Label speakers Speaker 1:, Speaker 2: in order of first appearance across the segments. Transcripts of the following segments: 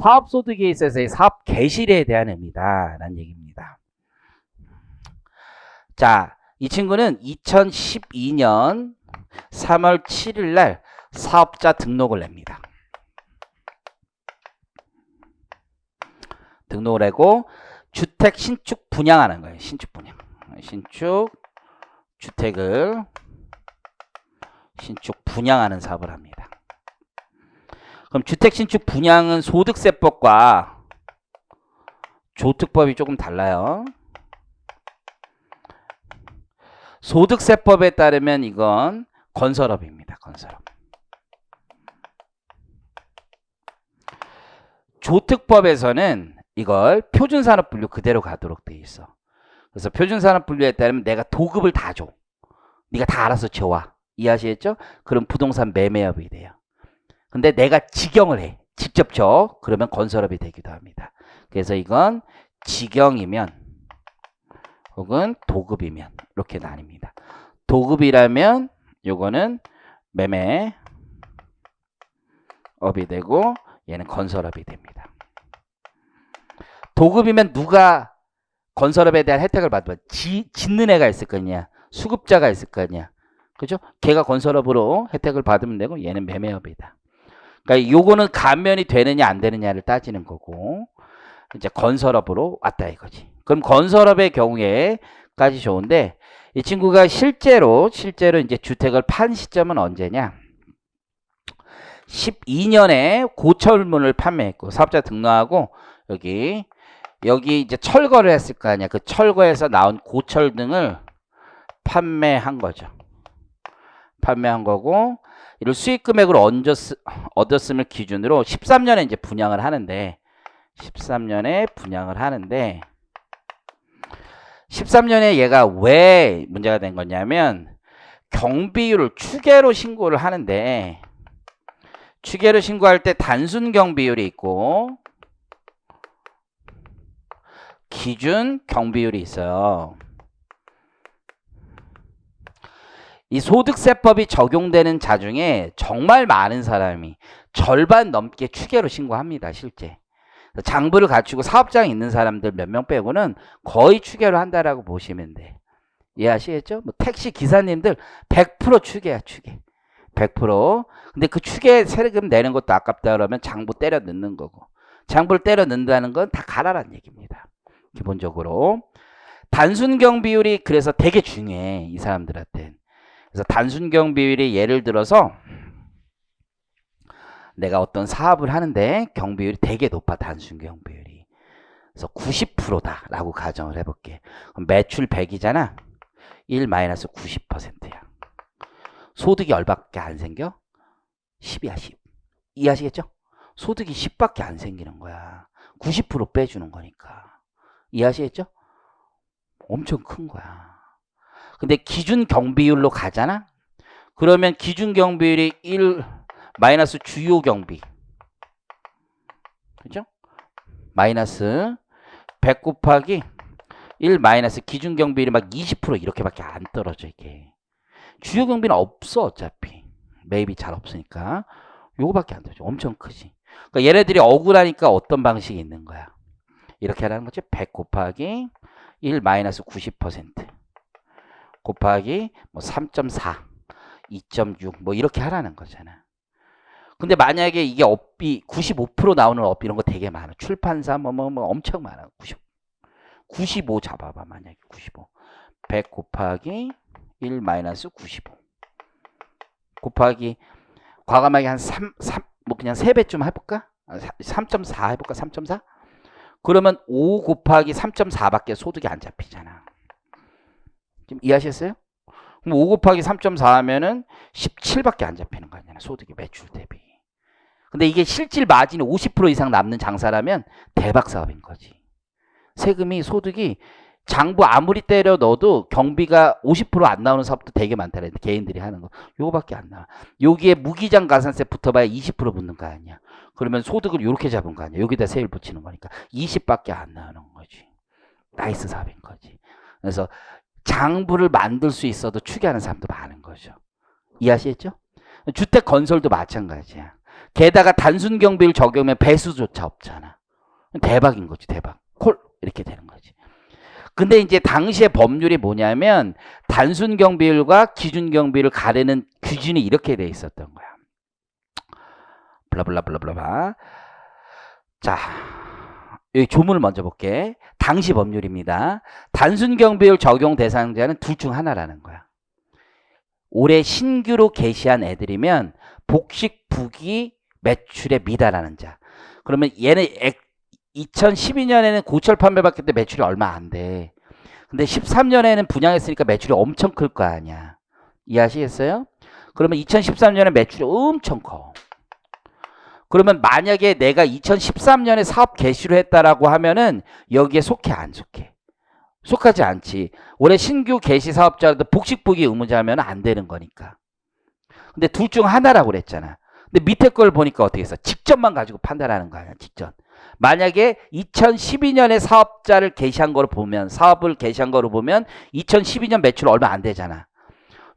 Speaker 1: 사업소득에 있어서의 사업 개실에 대한 의미다. 라는 얘기입니다. 자, 이 친구는 2012년 3월 7일 날 사업자 등록을 냅니다. 등록을 하고 주택 신축 분양하는 거예요. 신축 분양. 신축 주택을 신축 분양하는 사업을 합니다. 그럼 주택 신축 분양은 소득세법과 조특법이 조금 달라요. 소득세법에 따르면 이건 건설업입니다. 건설업. 조특법에서는 이걸 표준산업분류 그대로 가도록 돼 있어. 그래서 표준산업분류에 따르면 내가 도급을 다 줘. 네가 다 알아서 줘와. 이해하시겠죠? 그럼 부동산 매매업이 돼요. 근데 내가 직영을 해. 직접 줘. 그러면 건설업이 되기도 합니다. 그래서 이건 직영이면 혹은 도급이면 이렇게 나뉩니다. 도급이라면 요거는 매매업이 되고 얘는 건설업이 됩니다. 도급이면 누가 건설업에 대한 혜택을 받으면 지, 짓는 애가 있을 거냐 수급자가 있을 거냐 그죠? 걔가 건설업으로 혜택을 받으면 되고 얘는 매매업이다. 그러니까 요거는 감면이 되느냐 안 되느냐를 따지는 거고 이제 건설업으로 왔다 이거지. 그럼 건설업의 경우에까지 좋은데 이 친구가 실제로 실제로 이제 주택을 판 시점은 언제냐? 12년에 고철문을 판매했고 사업자 등록하고 여기 여기 이제 철거를 했을 거 아니야. 그 철거에서 나온 고철 등을 판매한 거죠. 판매한 거고 이를 수익 금액으로 얹었, 얻었 음을 기준으로 13년에 이제 분양을 하는데 13년에 분양을 하는데 13년에 얘가 왜 문제가 된 거냐면 경비율을 추계로 신고를 하는데 추계로 신고할 때 단순 경비율이 있고 기준 경비율이 있어요. 이 소득세법이 적용되는 자 중에 정말 많은 사람이 절반 넘게 추계로 신고합니다, 실제. 장부를 갖추고 사업장에 있는 사람들 몇 명 빼고는 거의 추계로 한다라고 보시면 돼. 이해하시겠죠? 뭐 택시 기사님들 100% 추계야, 추계. 100%. 근데 그 추계 세금 내는 것도 아깝다 그러면 장부 때려 넣는 거고. 장부를 때려 넣는다는 건 다 가라란 얘기입니다. 기본적으로. 단순 경 비율이 그래서 되게 중요해, 이 사람들한테. 그래서 단순경 비율이 예를 들어서 내가 어떤 사업을 하는데 경비율이 되게 높아 단순경 비율이. 그래서 90%다 라고 가정을 해볼게. 그럼 매출 100이잖아. 1 마이너스 90%야. 소득이 얼밖에 안 생겨? 10이야 10 이해하시겠죠? 소득이 10밖에 안 생기는 거야. 90% 빼주는 거니까. 이해하시겠죠? 엄청 큰 거야 근데 기준 경비율로 가잖아? 그러면 기준 경비율이 1 마이너스 주요 경비. 그죠? 마이너스 100 곱하기 1 마이너스 기준 경비율이 막 20% 이렇게밖에 안 떨어져 이게. 주요 경비는 없어 어차피. 매입이 잘 없으니까. 요거밖에 안 되죠. 엄청 크지. 그러니까 얘네들이 억울하니까 어떤 방식이 있는 거야. 이렇게 하라는 거지. 100 곱하기 1 마이너스 90% 곱하기 뭐 3.4, 2.6 뭐 이렇게 하라는 거잖아. 근데 만약에 이게 업비 95% 나오는 업 이런 거 되게 많아. 출판사 뭐뭐 뭐 엄청 많아. 90. 95 잡아봐 만약에 95. 100 곱하기 1 마이너스 95 곱하기 과감하게 한 3, 3, 뭐 그냥 3배쯤 해볼까? 3.4 해볼까? 3.4? 그러면 5 곱하기 3.4밖에 소득이 안 잡히잖아. 지금 이해하셨어요? 그럼 5 곱하기 3.4 하면은 17밖에 안 잡히는 거 아니야. 소득이 매출 대비. 근데 이게 실질 마진이 50% 이상 남는 장사라면 대박 사업인 거지. 세금이 소득이 장부 아무리 때려 넣어도 경비가 50%안 나오는 사업도 되게 많다. 래 개인들이 하는 거. 요거밖에 안 나와. 여기에 무기장 가산세 붙어봐야 20% 붙는 거 아니야. 그러면 소득을 이렇게 잡은 거 아니야. 여기다 세율 붙이는 거니까 20밖에 안 나오는 거지. 나이스 사업인 거지. 그래서 장부를 만들 수 있어도 추계하는 사람도 많은 거죠. 이해하시겠죠? 주택 건설도 마찬가지야. 게다가 단순 경비율 적용하면 배수조차 없잖아. 대박인 거지, 대박. 콜 이렇게 되는 거지. 근데 이제 당시의 법률이 뭐냐면 단순 경비율과 기준 경비율을 가르는 기준이 이렇게 돼 있었던 거야. 블라블라블라블라. 자, 여기 조문을 먼저 볼게. 당시 법률입니다. 단순 경비율 적용 대상자는 둘 중 하나라는 거야. 올해 신규로 게시한 애들이면 복식 부기 매출에 미달하는 자. 그러면 얘는 2012년에는 고철 판매받기 때 매출이 얼마 안 돼. 근데 13년에는 분양했으니까 매출이 엄청 클 거 아니야. 이해하시겠어요? 그러면 2013년에 매출이 엄청 커. 그러면 만약에 내가 2013년에 사업 개시를 했다라고 하면은 여기에 속해 안 속해? 속하지 않지. 올해 신규 개시 사업자라도 복식부기 의무자면 안 되는 거니까. 근데 둘 중 하나라고 그랬잖아. 근데 밑에 걸 보니까 어떻게 했어? 직접만 가지고 판단하는 거 아니야, 직접. 만약에 2012년에 사업자를 개시한 거로 보면, 사업을 개시한 거로 보면 2012년 매출 얼마 안 되잖아.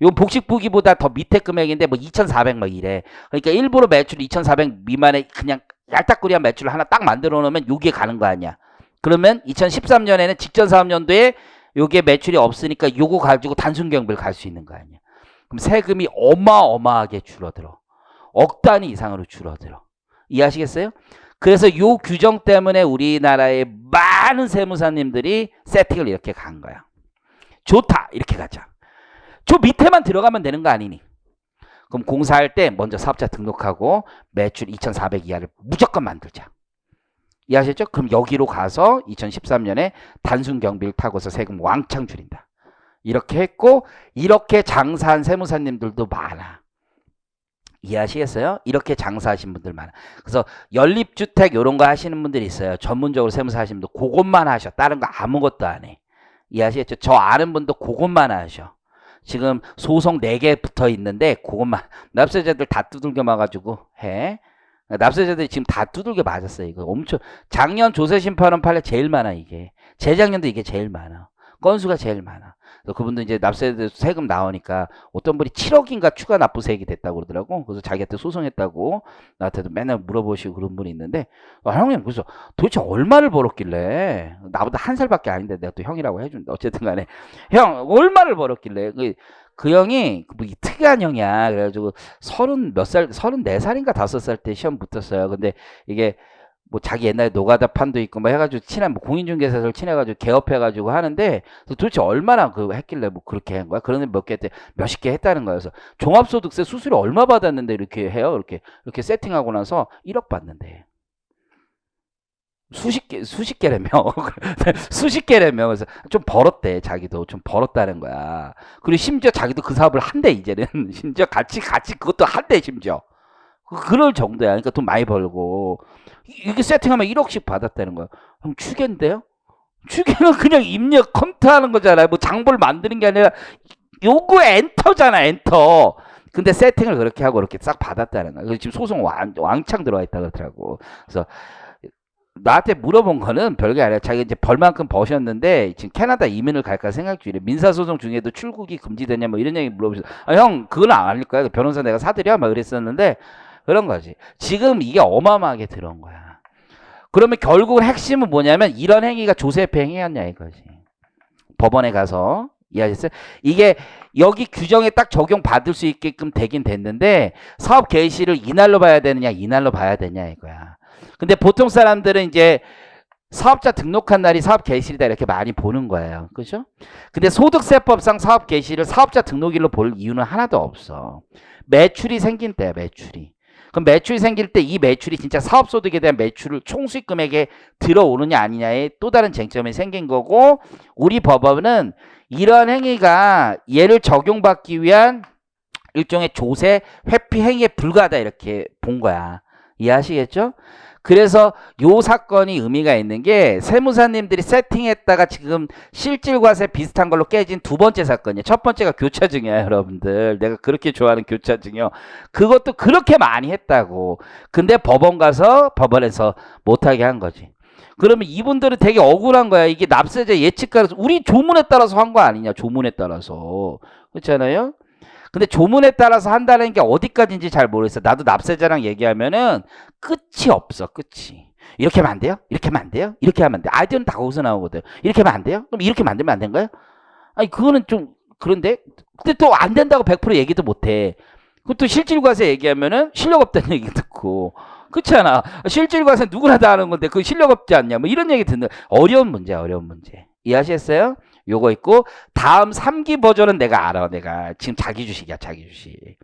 Speaker 1: 요 복식부기보다 더 밑에 금액인데 뭐 2,400 막 이래. 그러니까 일부러 매출 2,400 미만의 그냥 얄딱구리한 매출을 하나 딱 만들어 놓으면 요게 가는 거 아니야. 그러면 2013년에는 직전 사업년도에 요게 매출이 없으니까 요거 가지고 단순 경비를 갈 수 있는 거 아니야. 그럼 세금이 어마어마하게 줄어들어. 억 단위 이상으로 줄어들어. 이해하시겠어요? 그래서 요 규정 때문에 우리나라의 많은 세무사님들이 세팅을 이렇게 간 거야. 좋다. 이렇게 가자. 저 밑에만 들어가면 되는 거 아니니? 그럼 공사할 때 먼저 사업자 등록하고 매출 2,400 이하를 무조건 만들자. 이해하셨죠? 그럼 여기로 가서 2013년에 단순 경비를 타고서 세금 왕창 줄인다. 이렇게 했고 이렇게 장사한 세무사님들도 많아. 이해하시겠어요? 이렇게 장사하신 분들 많아. 그래서 연립주택 이런 거 하시는 분들이 있어요. 전문적으로 세무사 하시는 분들 그것만 하셔. 다른 거 아무것도 안 해. 이해하시겠죠? 저 아는 분도 그것만 하셔. 지금 소송 4개 붙어 있는데 그것만 납세자들 다 두들겨 맞아가지고 해. 납세자들이 지금 다 두들겨 맞았어요. 이거 엄청 작년 조세 심판원 판례 제일 많아 이게. 재작년도 이게 제일 많아. 건수가 제일 많아. 그래서 그분도 이제 납세자 세금 나오니까 어떤 분이 7억인가 추가 납부세액이 됐다고 그러더라고. 그래서 자기한테 소송했다고 나한테도 맨날 물어보시고 그런 분이 있는데 아, 형님 그래서 도대체 얼마를 벌었길래 나보다 한 살밖에 아닌데 내가 또 형이라고 해준다. 어쨌든 간에 형 얼마를 벌었길래 그, 그 형이 뭐이 특이한 형이야. 그래가지고 서른 몇 살, 서른 네 살인가 다섯 살 때 시험 붙었어요. 근데 이게 뭐 자기 옛날에 노가다 판도 있고 뭐 해가지고 친한 뭐 공인중개사를 친해가지고 개업해가지고 하는데 도대체 얼마나 그 했길래 뭐 그렇게 한 거야? 그러는 몇개 때 몇십 개 했다는. 그래서 종합소득세 수수료 얼마 받았는데 이렇게 해요? 이렇게 이렇게 세팅하고 나서 1억 받는데. 수십 개 수십 개라며 수십 개라며 그래서 좀 벌었대 자기도 좀 벌었다는 거야 그리고 심지어 자기도 그 사업을 한대 이제는 심지어 같이 같이 그것도 한대 심지어 그- 그럴 정도야. 그러니까 돈 많이 벌고. 이- 이게 세팅하면 1억씩 받았다는 거야. 형 추계인데요? 추계는 그냥 입력 컴퓨터하는 거잖아요. 뭐 장부를 만드는 게 아니라 요거 엔터잖아 엔터. 근데 세팅을 그렇게 하고 이렇게 싹 받았다는 거야. 그래서 지금 소송 왕, 왕창 들어와 있다 그러더라고. 그래서 나한테 물어본 거는 별게 아니라 자기가 이제 벌만큼 버셨는데 지금 캐나다 이민을 갈까 생각 중이래. 민사소송 중에도 출국이 금지되냐 뭐 이런 얘기 물어보셔서 아, 형 그건 아닐 거야. 변호사 내가 사드려? 막 그랬었는데 그런 거지. 지금 이게 어마어마하게 들어온 거야. 그러면 결국은 핵심은 뭐냐면 이런 행위가 조세페 행위였냐 이거지. 법원에 가서 이해하셨어요? 이게 여기 규정에 딱 적용받을 수 있게끔 되긴 됐는데 사업 개시를 이날로 봐야 되느냐 이날로 봐야 되냐 이거야. 근데 보통 사람들은 이제 사업자 등록한 날이 사업 개시일이다 이렇게 많이 보는 거예요. 그죠? 근데 소득세법상 사업 개시를 사업자 등록일로 볼 이유는 하나도 없어. 매출이 생긴 때야, 매출이. 그럼 매출이 생길 때 이 매출이 진짜 사업 소득에 대한 매출을 총수익 금액에 들어오느냐 아니냐에 또 다른 쟁점이 생긴 거고 우리 법원은 이러한 행위가 얘를 적용받기 위한 일종의 조세 회피 행위에 불과하다 이렇게 본 거야. 이해하시겠죠? 그래서 요 사건이 의미가 있는 게 세무사님들이 세팅했다가 지금 실질과세 비슷한 걸로 깨진 두 번째 사건이에요. 첫 번째가 교차증이야, 여러분들. 내가 그렇게 좋아하는 교차증이요. 그것도 그렇게 많이 했다고. 근데 법원 가서 법원에서 못하게 한 거지. 그러면 이분들은 되게 억울한 거야. 이게 납세자 예측가라서 우리 조문에 따라서 한 거 아니냐, 조문에 따라서. 그렇잖아요? 근데 조문에 따라서 한다는 게 어디까지인지 잘 모르겠어. 나도 납세자랑 얘기하면은 끝이 없어. 끝이. 이렇게 하면 안 돼요? 이렇게 하면 안 돼요? 이렇게 하면 안 돼. 아이디어는 다 거기서 나오거든. 이렇게 하면 안 돼요? 그럼 이렇게 만들면 안된 거예요? 아니 그거는 좀 그런데 근데 또 안 된다고 100% 얘기도 못 해. 그것도 실질 과세 얘기하면은 실력 없다는 얘기 듣고 그렇잖아. 실질 과세 누구나 다 하는 건데 그 실력 없지 않냐? 뭐 이런 얘기 듣는 어려운 문제, 어려운 문제. 이해하셨어요? 요거 있고 다음 3기 버전은 내가 알아. 내가 지금 자기 주식이야, 자기 주식.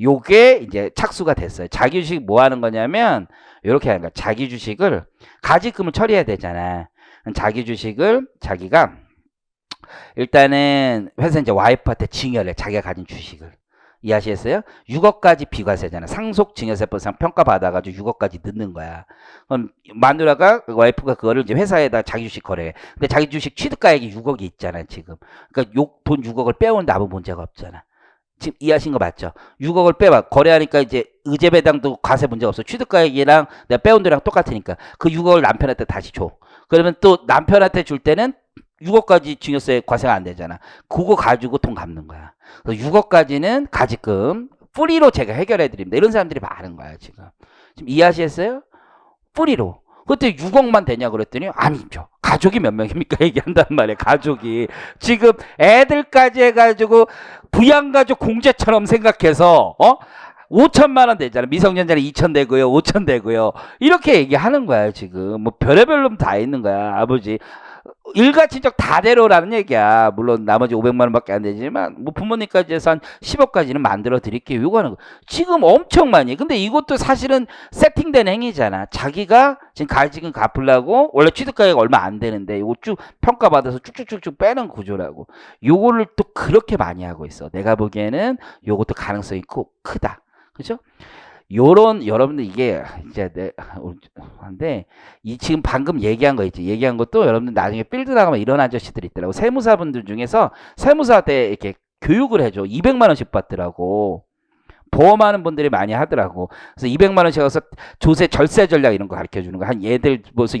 Speaker 1: 요게 이제 착수가 됐어요. 자기 주식 뭐 하는 거냐면 요렇게 하는 거야. 자기 주식을 가지금을 처리해야 되잖아. 자기 주식을 자기가 일단은 회사 이제 와이프한테 증여를 해. 자기가 가진 주식을. 이해하시겠어요? 6억까지 비과세잖아. 상속 증여세법상 평가받아가지고 6억까지 넣는 거야. 그럼 마누라가 와이프가 그거를 이제 회사에다 자기 주식 거래해. 근데 자기 주식 취득가액이 6억이 있잖아요, 지금. 그러니까 욕돈 6억을 빼오는데 아무 문제가 없잖아. 지금 이해하신 거 맞죠? 6억을 빼봐. 거래하니까 이제 의제 배당도 과세 문제가 없어. 취득가액이랑 내가 빼온 돈이랑 똑같으니까 그 6억을 남편한테 다시 줘. 그러면 또 남편한테 줄 때는 6억까지 증여세 과세가 안 되잖아. 그거 가지고 돈 갚는 거야. 그래서 6억까지는 가지금 뿌리로 제가 해결해 드립니다. 이런 사람들이 많은 거야, 지금. 지금 이해하시겠어요? 뿌리로. 그때 6억만 되냐 그랬더니 아니죠. 가족이 몇 명입니까? 얘기한단 말이에요. 가족이. 지금 애들까지 해가지고 부양가족 공제처럼 생각해서 어? 5천만 원 되잖아. 미성년자는 2천 되고요. 5천 되고요. 이렇게 얘기하는 거야, 지금. 뭐 별의별 놈 다 있는 거야, 아버지. 일가친척 다 데려오라는 얘기야. 물론 나머지 500만 원밖에 안 되지만 뭐 부모님까지 해서 한 10억까지는 만들어 드릴게요. 요거하는 거. 지금 엄청 많이. 해. 근데 이것도 사실은 세팅된 행위잖아. 자기가 지금 가지금 갚으려고 원래 취득가액 얼마 안 되는데 이거 쭉 평가받아서 쭉쭉쭉쭉 빼는 구조라고. 요거를 또 그렇게 많이 하고 있어. 내가 보기에는 요것도 가능성이 크- 크다. 그죠? 요런 여러분들 이게 이제 내 한데 이 지금 방금 얘기한 거 있지? 얘기한 것도 여러분들 나중에 필드 나가면 이런 아저씨들이 있더라고. 세무사분들 중에서 세무사 때 이렇게 교육을 해줘. 200만 원씩 받더라고. 보험하는 분들이 많이 하더라고. 그래서 200만 원씩 가서 조세 절세 전략 이런 거 가르쳐 주는 거한 얘들 뭐서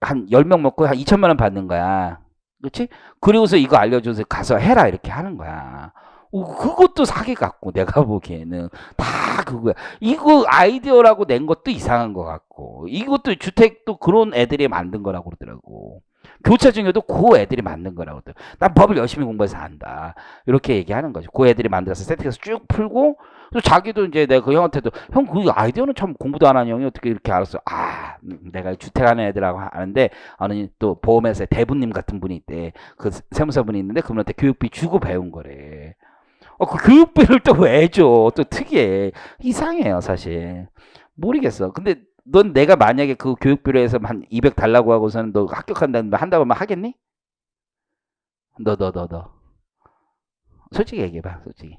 Speaker 1: 한 10명 먹고 한 2천만 원 받는 거야. 그렇지 그리고서 이거 알려줘서 가서 해라. 이렇게 하는 거야. 어, 그것도 사기 같고 내가 보기에는 다 그거야. 이거 아이디어라고 낸 것도 이상한 것 같고 이것도 주택도 그런 애들이 만든 거라고 그러더라고. 교차 증여도 그 애들이 만든 거라고. 난 법을 열심히 공부해서 안다. 이렇게 얘기하는 거죠. 그 애들이 만들어서 세팅해서 쭉 풀고 또 자기도 이제 내가 그 형한테도 형 그 아이디어는 참 공부도 안한 형이 어떻게 이렇게 알았어? 아 음, 내가 주택하는 애들하고 아는데 아니 또 보험회사에 대부님 같은 분이 있대. 그 세무사 분이 있는데 그분한테 교육비 주고 배운 거래. 어, 그 교육비를 또 왜 줘? 또 특이해. 이상해요, 사실. 모르겠어. 근데 넌 내가 만약에 그 교육비로 해서 한 200 달라고 하고서는 너 합격한다는 말 한다고 하면 하겠니? 너, 너, 너, 너. 솔직히 얘기해봐, 솔직히.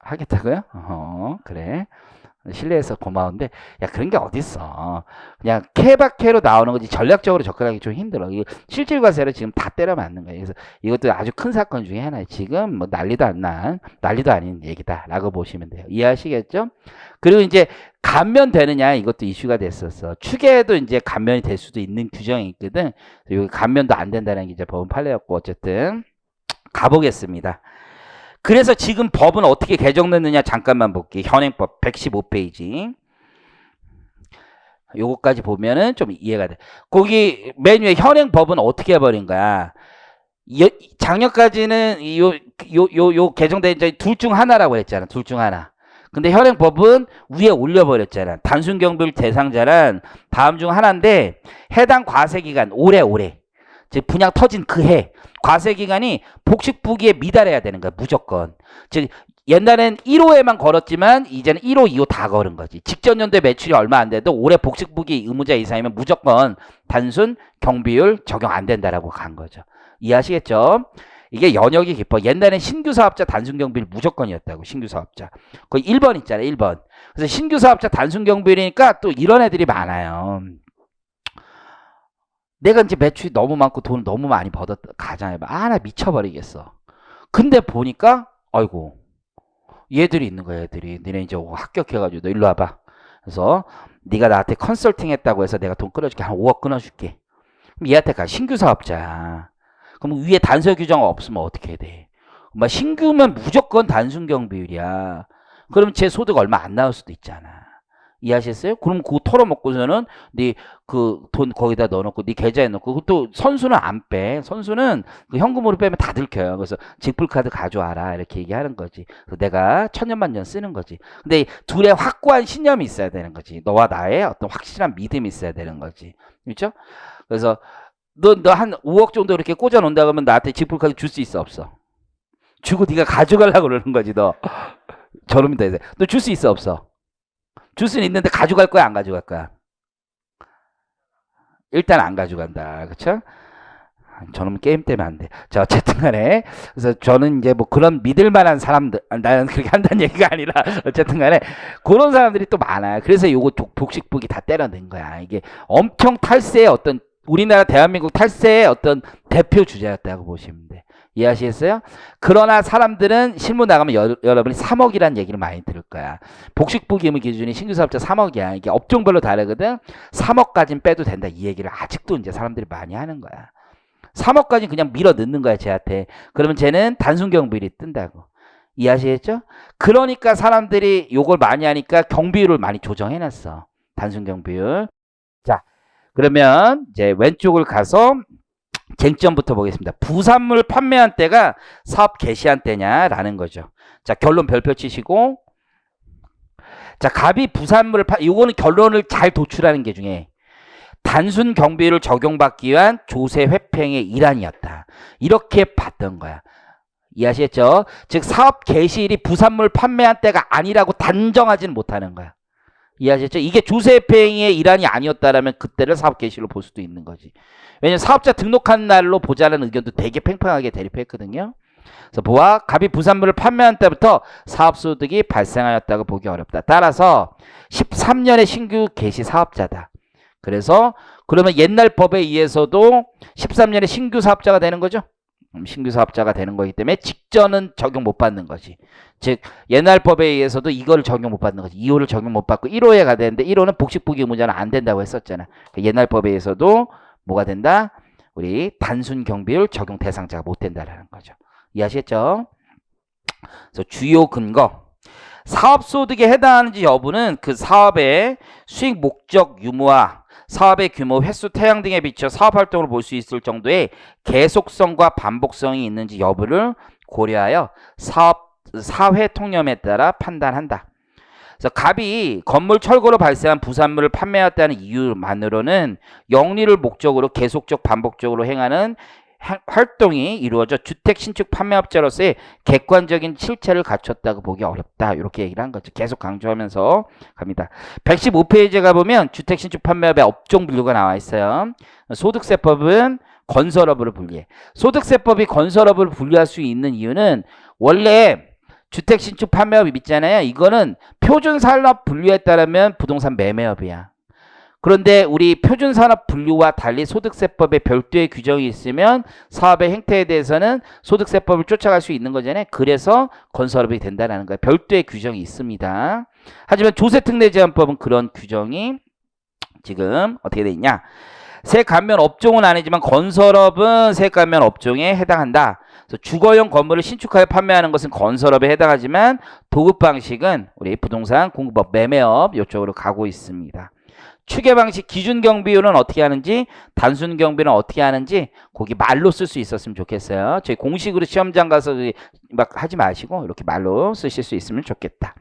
Speaker 1: 하겠다고요? 어, 그래. 신뢰해서 고마운데, 야, 그런 게 어딨어. 그냥 케바케로 나오는 거지 전략적으로 접근하기 좀 힘들어. 이게 실질 과세를 지금 다 때려 맞는 거예요. 그래서 이것도 아주 큰 사건 중에 하나예요. 지금 뭐 난리도 안 난, 난리도 아닌 얘기다라고 보시면 돼요. 이해하시겠죠? 그리고 이제 감면되느냐 이것도 이슈가 됐었어. 추계도 이제 감면이 될 수도 있는 규정이 있거든. 여기 감면도 안 된다는 게 이제 법은 판례였고 어쨌든 가보겠습니다. 그래서 지금 법은 어떻게 개정됐느냐 잠깐만 볼게요. 현행법 115페이지. 요거까지 보면은 좀 이해가 돼. 거기 맨 위에 현행법은 어떻게 해버린 거야? 여- 작년까지는 요, 요, 요, 요 개정된 둘 중 하나라고 했잖아. 둘 중 하나. 근데 현행법은 위에 올려버렸잖아. 단순 경비율 대상자란 다음 중 하나인데 해당 과세 기간 올해 올해 즉 분양 터진 그 해 과세 기간이 복식 부기에 미달해야 되는 거야 무조건. 즉 옛날엔 1호에만 걸었지만 이제는 1호, 2호 다 걸은 거지. 직전 연도에 매출이 얼마 안 돼도 올해 복식 부기 의무자 이상이면 무조건 단순 경비율 적용 안 된다라고 간 거죠. 이해하시겠죠? 이게 연역이 깊어. 옛날엔 신규 사업자 단순 경비율 무조건이었다고. 신규 사업자. 거기 1번 있잖아요. 1번. 그래서 신규 사업자 단순 경비율이니까 또 이런 애들이 많아요. 내가 이제 매출이 너무 많고 돈 너무 많이 벌었다 가정해 봐. 아, 나 미쳐버리겠어. 근데 보니까, 아이고, 얘들이 있는 거야, 얘들이. 니네 이제 합격해 가지고 너 일로 와 봐. 그래서 네가 나한테 컨설팅 했다고 해서 내가 돈 끊어줄게. 한 5억 끊어줄게. 그럼 얘한테 가. 신규 사업자야. 그럼 위에 단서 규정 없으면 어떻게 해야 돼? 막 신규면 무조건 단순 경비율이야. 그럼 제 소득 얼마 안 나올 수도 있잖아. 이해하셨어요? 그럼 그거 털어먹고서는 네 그 돈 거기다 넣어놓고 네 계좌에 넣고 그또 선수는 안 빼. 선수는 그 현금으로 빼면 다 들켜요. 그래서 직불카드 가져와라 이렇게 얘기하는 거지. 그래서 내가 천년만년 쓰는 거지. 근데 둘의 확고한 신념이 있어야 되는 거지. 너와 나의 어떤 확실한 믿음이 있어야 되는 거지. 그렇죠? 그래서 너 너 한 5억 정도 이렇게 꽂아 놓는다 그러면 나한테 직불카드 줄 수 있어 없어? 주고 네가 가져가려고 그러는 거지 너. 저놈이 돼. 너줄 수 있어 없어? 줄 수는 있는데 가져갈 거야 안 가져갈 거야? 일단 안 가져간다. 그쵸? 저놈 게임 때문에 안 돼. 자, 어쨌든 간에. 그래서 저는 이제 뭐 그런 믿을 만한 사람들, 아, 나는 그렇게 한다는 얘기가 아니라, 어쨌든 간에 그런 사람들이 또 많아요. 그래서 요거 독- 복식북이 다 때려낸 거야. 이게 엄청 탈세의 어떤, 우리나라 대한민국 탈세의 어떤 대표 주자였다고 보시면 돼. 이해하시겠어요? 그러나 사람들은 실무 나가면 여, 여러분이 3억이라는 얘기를 많이 들을 거야. 복식부 기물 기준이 신규 사업자 3억이야. 이게 업종별로 다르거든. 3억까지는 빼도 된다. 이 얘기를 아직도 이제 사람들이 많이 하는 거야. 3억까지 그냥 밀어 넣는 거야, 쟤한테. 그러면 쟤는 단순 경비율이 뜬다고. 이해하시겠죠? 그러니까 사람들이 요걸 많이 하니까 경비율을 많이 조정해 놨어. 단순 경비율. 자, 그러면 이제 왼쪽을 가서 쟁점부터 보겠습니다. 부산물 판매한 때가 사업 개시한 때냐라는 거죠. 자, 결론 별표 치시고 자, 갑이 부산물을 파 요거는 결론을 잘 도출하는 게 중에 단순 경비를 적용받기 위한 조세 회평의 일환이었다. 이렇게 봤던 거야. 이해하시겠죠? 즉 사업 개시일이 부산물 판매한 때가 아니라고 단정하지는 못하는 거야. 이해하셨죠? 이게 조세 회평의 일환이 아니었다라면 그때를 사업 개시로 볼 수도 있는 거지. 왜냐면 사업자 등록한 날로 보자는 의견도 되게 팽팽하게 대립했거든요. 그래서 보아 갑이 부산물을 판매한 때부터 사업소득이 발생하였다고 보기 어렵다. 따라서 13년의 신규 개시 사업자다. 그래서 그러면 옛날 법에 의해서도 13년에 신규 사업자가 되는 거죠. 음, 신규 사업자가 되는 거기 때문에 직전은 적용 못 받는 거지. 즉 옛날 법에 의해서도 이거를 적용 못 받는 거지. 2호를 적용 못 받고 1호에 가야 되는데 1호는 복식부기 의무자는 안 된다고 했었잖아. 그 옛날 법에 의해서도 뭐가 된다? 우리 단순 경비율 적용 대상자가 못 된다라는 거죠. 이해하시겠죠? 그래서 주요 근거 사업 소득에 해당하는지 여부는 그 사업의 수익 목적 유무와 사업의 규모, 횟수, 태양 등에 비춰 사업 활동을 볼 수 있을 정도의 계속성과 반복성이 있는지 여부를 고려하여 사업 사회 통념에 따라 판단한다. 그래서 갑이 건물 철거로 발생한 부산물을 판매했다는 이유만으로는 영리를 목적으로 계속적 반복적으로 행하는 하- 활동이 이루어져 주택 신축 판매업자로서의 객관적인 실체를 갖췄다고 보기 어렵다. 이렇게 얘기를 한 거죠. 계속 강조하면서 갑니다. 115페이지에 가보면 주택 신축 판매업의 업종 분류가 나와 있어요. 소득세법은 건설업으로 분리해. 소득세법이 건설업을 분류할 수 있는 이유는 원래 주택 신축 판매업 있잖아요. 이거는 표준 산업 분류에 따르면 부동산 매매업이야. 그런데 우리 표준 산업 분류와 달리 소득세법에 별도의 규정이 있으면 사업의 행태에 대해서는 소득세법을 쫓아갈 수 있는 거잖아요. 그래서 건설업이 된다는 거예요. 별도의 규정이 있습니다. 하지만 조세특례 제한법은 그런 규정이 지금 어떻게 돼 있냐? 세 감면 업종은 아니지만 건설업은 세 감면 업종에 해당한다. 주거용 건물을 신축하여 판매하는 것은 건설업에 해당하지만 도급 방식은 우리 부동산 공급업 매매업 이쪽으로 가고 있습니다. 추계 방식 기준 경비율은 어떻게 하는지 단순 경비는 어떻게 하는지 거기 말로 쓸 수 있었으면 좋겠어요. 저희 공식으로 시험장 가서 막 하지 마시고 이렇게 말로 쓰실 수 있으면 좋겠다.